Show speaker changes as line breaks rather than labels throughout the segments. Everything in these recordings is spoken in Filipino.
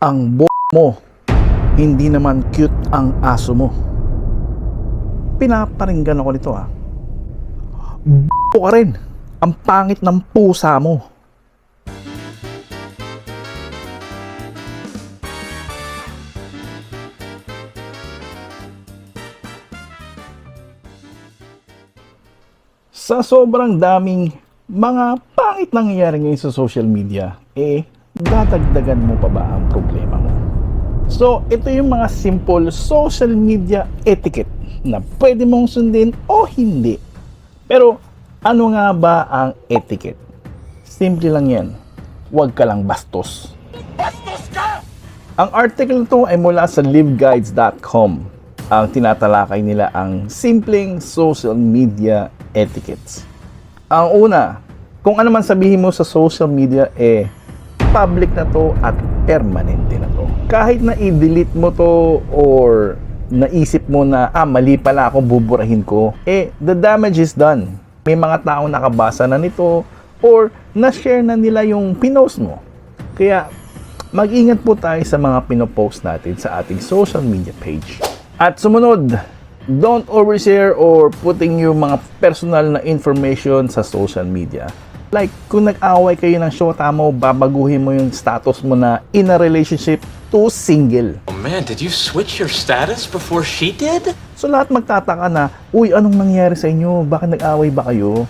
ang bo mo. Hindi naman cute ang aso mo. Pinaparinggan ako nito ah. B ka rin. Ang pangit ng pusa mo. Sa sobrang daming mga pangit nangyayari ngayon sa social media, eh, dadagdagan mo pa ba ang problema mo? So, ito yung mga simple social media etiquette na pwede mong sundin o hindi. Pero, ano nga ba ang etiquette? Simple lang yan. Huwag ka lang bastos. Bastos ka! Ang article to ay mula sa liveguides.com. Ang tinatalakay nila ang simpleng social media etiquettes. Ang una, kung ano man sabihin mo sa social media, eh, public na to at permanente na to. Kahit na i-delete mo to or naisip mo na, ah, mali pala ako, buburahin ko, eh, the damage is done. May mga taong nakabasa na nito or na-share na nila yung pinost mo. Kaya, mag-ingat po tayo sa mga pinopost natin sa ating social media page. At sumunod, don't overshare or putting yung mga personal na information sa social media. Like, kung nag-away kayo ng shota mo, babaguhin mo yung status mo na in a relationship to single.
Oh man, did you switch your status before she did?
So lahat magtataka na, uy, anong nangyari sa inyo? Bakit nag-away ba kayo?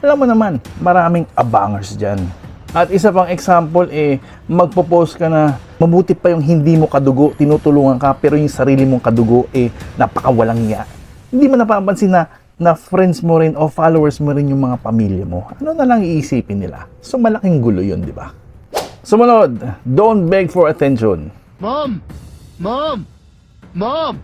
Alam mo naman, maraming abangers dyan. At isa pang example, eh, magpo-post ka na, mabuti pa yung hindi mo kadugo, tinutulungan ka, pero yung sarili mong kadugo, eh, napakawalang niya. Hindi mo napapansin na, na friends mo rin o followers mo rin yung mga pamilya mo. Ano na lang iisipin nila? So malaking gulo yun, di ba? Sumunod, don't beg for attention.
Mom! Mom! Mom!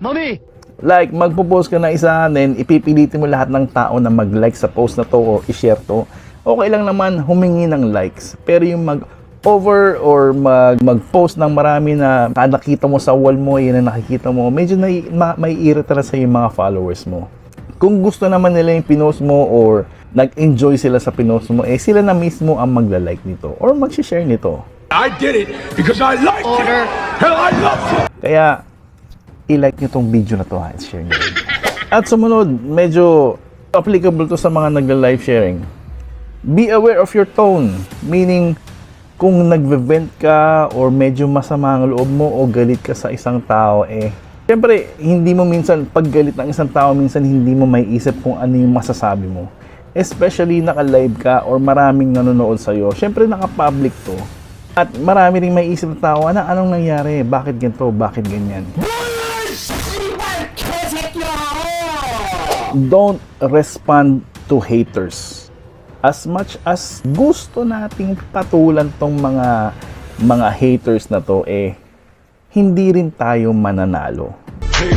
Mommy!
Like, magpo-post ka na isa, then ipipilitin mo lahat ng tao na mag-like sa post na to o i-share to. Okay lang naman humingi ng likes. Pero yung mag-over or mag- mag-post ng marami na nakita mo sa wall mo, yun ang nakikita mo, medyo na, ma, may irita na sa yung mga followers mo. Kung gusto naman nila yung pinost mo or nag-enjoy sila sa pinost mo, eh sila na mismo ang magla-like nito or mag-share nito.
I did it because I liked it. And I loved it.
Kaya, i-like nyo tong video na to ha, share nyo. At sumunod, medyo applicable to sa mga nagla-live sharing. Be aware of your tone, meaning kung nagve-vent ka or medyo masama ang loob mo o galit ka sa isang tao, eh, Siyempre, hindi mo minsan, pag galit ng isang tao, minsan hindi mo may isip kung ano yung masasabi mo. Especially naka-live ka or maraming nanonood sa'yo. Siyempre, naka-public to. At marami ring may isip ng tao, ano, anong nangyari? Bakit ganito? Bakit ganyan? Don't respond to haters. As much as gusto nating patulan tong mga mga haters na to, eh, hindi rin tayo mananalo.
Hate.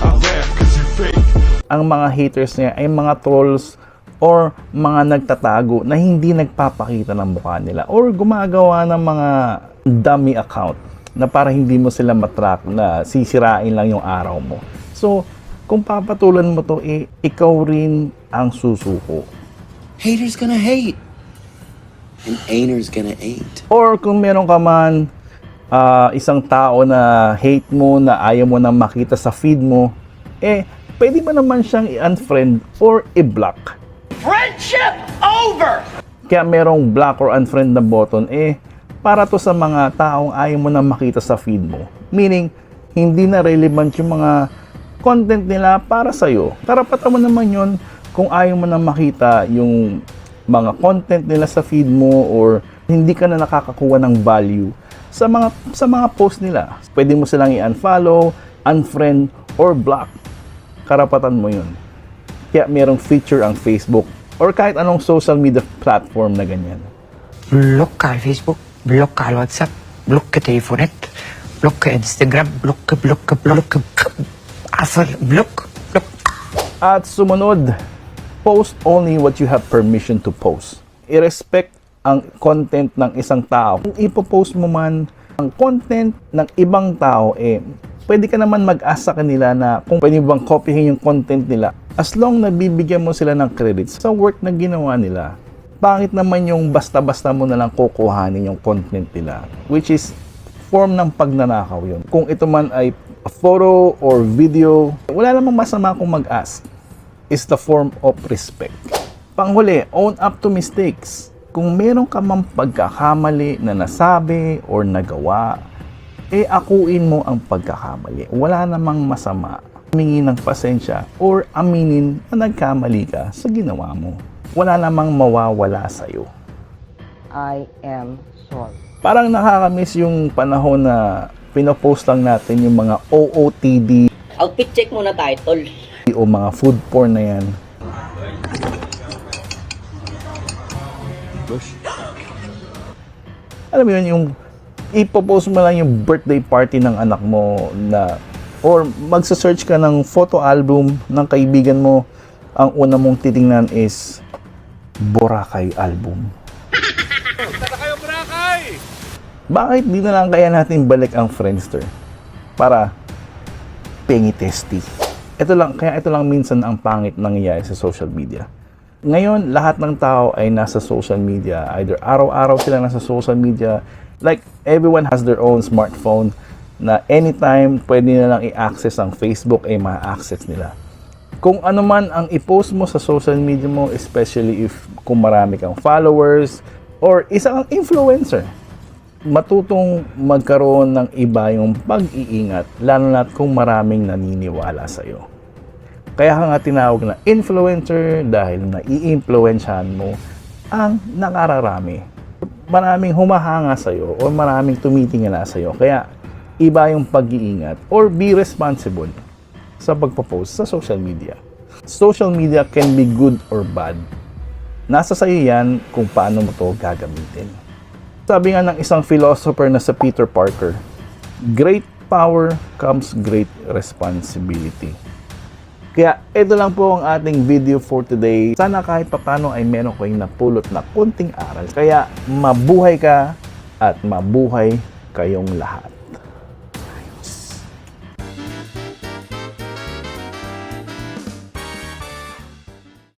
I laugh cause you fake.
Ang mga haters niya ay mga trolls or mga nagtatago na hindi nagpapakita ng mukha nila or gumagawa ng mga dummy account na para hindi mo sila matrack na sisirain lang yung araw mo. So, kung papatulan mo to, eh, ikaw rin ang susuko.
Haters gonna hate. And ainers gonna ain't.
Or kung meron ka man ah, isang tao na hate mo, na ayaw mo na makita sa feed mo, eh, pwede mo naman siyang i-unfriend or i-block.
Friendship over!
Kaya merong block or unfriend na button, eh, para to sa mga taong ayaw mo na makita sa feed mo. Meaning, hindi na relevant yung mga content nila para sa'yo. Karapatan mo naman yon kung ayaw mo na makita yung mga content nila sa feed mo or hindi ka na nakakakuha ng value sa mga sa mga post nila. Pwede mo silang i-unfollow, unfriend, or block. Karapatan mo yun. Kaya merong feature ang Facebook or kahit anong social media platform na ganyan.
block ka Facebook, block ka WhatsApp, block ka telefonet, block ka Instagram, block ka, block ka, block ka, asal, block, block.
At sumunod, post only what you have permission to post. I-respect ang content ng isang tao. Kung ipopost mo man ang content ng ibang tao, eh, pwede ka naman mag-asa kanila na kung pwede bang copyhin yung content nila. As long na bibigyan mo sila ng credits sa work na ginawa nila. Pangit naman yung basta-basta mo na lang kukuhanin yung content nila. Which is, form ng pagnanakaw yun. Kung ito man ay photo or video, wala namang masama kung mag-ask. Is the form of respect. Panghuli, own up to mistakes. Kung meron ka mang pagkakamali na nasabi or nagawa, eh akuin mo ang pagkakamali. Wala namang masama. Humingi ng pasensya or aminin na nagkamali ka sa ginawa mo. Wala namang mawawala sa'yo.
I am sorry.
Parang nakakamiss yung panahon na pinopost lang natin yung mga OOTD
Outfit check muna tayo, tol.
o mga food porn na yan. Alam mo yun, yung ipopost mo lang yung birthday party ng anak mo na or magsa-search ka ng photo album ng kaibigan mo ang una mong titingnan is Boracay album. Bakit di na lang kaya natin balik ang Friendster? Para pengi testy. Ito lang, kaya ito lang minsan ang pangit nangyayari sa social media. Ngayon, lahat ng tao ay nasa social media. Either araw-araw sila nasa social media. Like, everyone has their own smartphone na anytime pwede na lang i-access ang Facebook ay ma-access nila. Kung ano man ang i-post mo sa social media mo, especially if kung marami kang followers or isa kang influencer, matutong magkaroon ng iba yung pag-iingat, lalo na kung maraming naniniwala sa'yo. Kaya ka nga tinawag na influencer dahil nai-influensyahan mo ang nakararami. Maraming humahanga sa'yo o maraming tumitingala sa'yo. Kaya iba yung pag-iingat or be responsible sa pagpo-post sa social media. Social media can be good or bad. Nasa sa'yo yan kung paano mo to gagamitin. Sabi nga ng isang philosopher na sa Peter Parker, great power comes great responsibility. Kaya ito lang po ang ating video for today. Sana kahit papano ay meron kayong napulot na kunting aral. Kaya mabuhay ka at mabuhay kayong lahat.